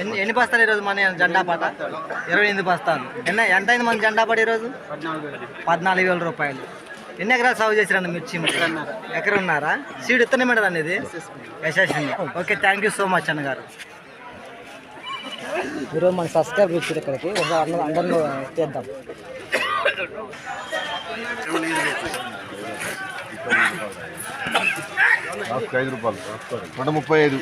ఎన్ని ఎన్ని బస్తాలు ఈరోజు మన జెండా పాట? ఇరవై ఎనిమిది బస్తాలు ఎన్న ఎంత అయింది మన జెండా పాట ఈరోజు? పద్నాలుగు వేల రూపాయలు. ఎన్ని ఎకరాలు సాగు చేసిరండి మిర్చి మరి? ఎకరం ఉన్నారా సీడ్ ఇత్తనే మేడం అనేది Yashasvi okay thank you so much అన్నగారు. ఈరోజు మన సబ్స్క్రైబ్ వచ్చారు ఇక్కడికి. అందరిలో చేద్దాం. ఐదు రూపాయలు. నూట ముప్పై ఐదు.